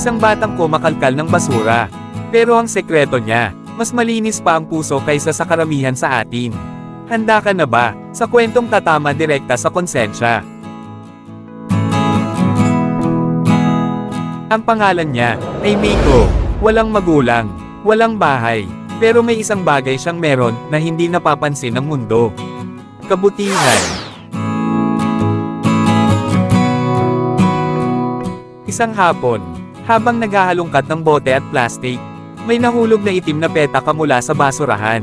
Isang batang kumakalkal ng basura. Pero ang sekreto niya, mas malinis pa ang puso kaysa sa karamihan sa atin. Handa ka na ba, sa kwentong tatama direkta sa konsensya? Ang pangalan niya, ay Miko. Walang magulang, walang bahay, pero may isang bagay siyang meron na hindi napapansin ng mundo. Kabutihan. Isang hapon, habang naghahalongkat ng bote at plastic, may nahulog na itim na petaka mula sa basurahan.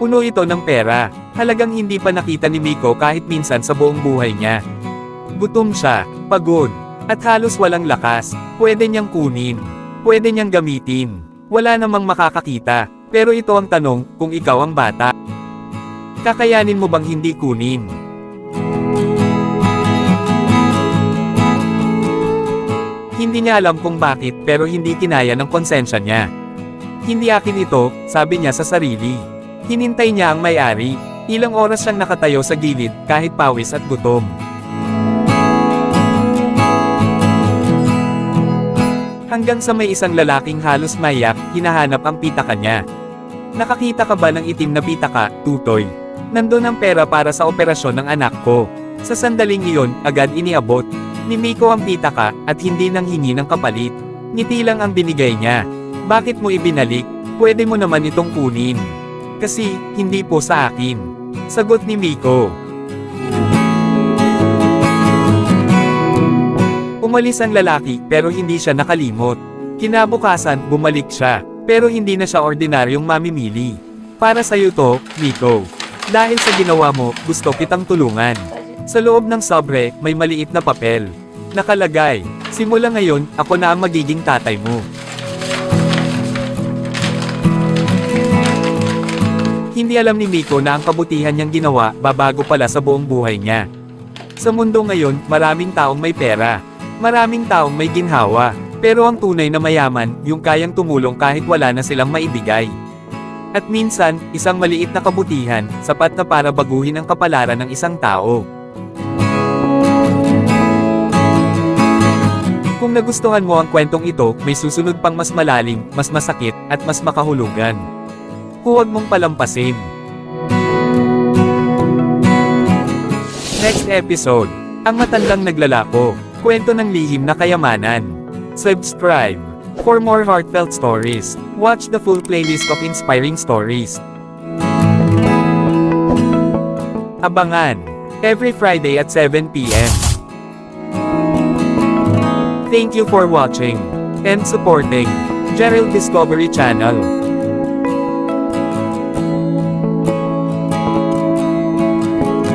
Puno ito ng pera, halagang hindi pa nakita ni Miko kahit minsan sa buong buhay niya. Gutom siya, pagod, at halos walang lakas, pwede niyang kunin, pwede niyang gamitin. Wala namang makakakita, pero ito ang tanong, kung ikaw ang bata. Kakayanin mo bang hindi kunin? Hindi niya alam kung bakit pero hindi kinaya ng konsensya niya. Hindi akin ito, sabi niya sa sarili. Hinintay niya ang may-ari. Ilang oras siyang nakatayo sa gilid kahit pawis at gutom. Hanggang sa may isang lalaking halos mayak, hinahanap ang pitaka niya. Nakakita ka ba ng itim na pitaka, tutoy? Nandun ang pera para sa operasyon ng anak ko. Sa sandaling iyon, agad iniabot. Ni Miko ang pitaka, at hindi nang hingi ng kapalit. Ngiti lang ang binigay niya. Bakit mo ibinalik? Pwede mo naman itong kunin. Kasi, hindi po sa akin. Sagot ni Miko. Umalis ang lalaki, pero hindi siya nakalimot. Kinabukasan, bumalik siya, pero hindi na siya ordinaryong mamimili. Para sa'yo to, Miko. Dahil sa ginawa mo, gusto kitang tulungan. Sa loob ng sobre, may maliit na papel. Nakalagay, simula ngayon, ako na ang magiging tatay mo. Hindi alam ni Miko na ang kabutihan niyang ginawa, babago pala sa buong buhay niya. Sa mundo ngayon, maraming taong may pera. Maraming taong may ginhawa. Pero ang tunay na mayaman, yung kayang tumulong kahit wala na silang maibigay. At minsan, isang maliit na kabutihan, sapat na para baguhin ang kapalaran ng isang tao. Kung nagustuhan mo ang kwentong ito, may susunod pang mas malalim, mas masakit, at mas makahulugan. Huwag mong palampasin. Next episode, ang matandang naglalako, kwento ng lihim na kayamanan. Subscribe for more heartfelt stories. Watch the full playlist of inspiring stories. Abangan every Friday at 7 p.m. Thank you for watching and supporting Gerald Discovery Channel.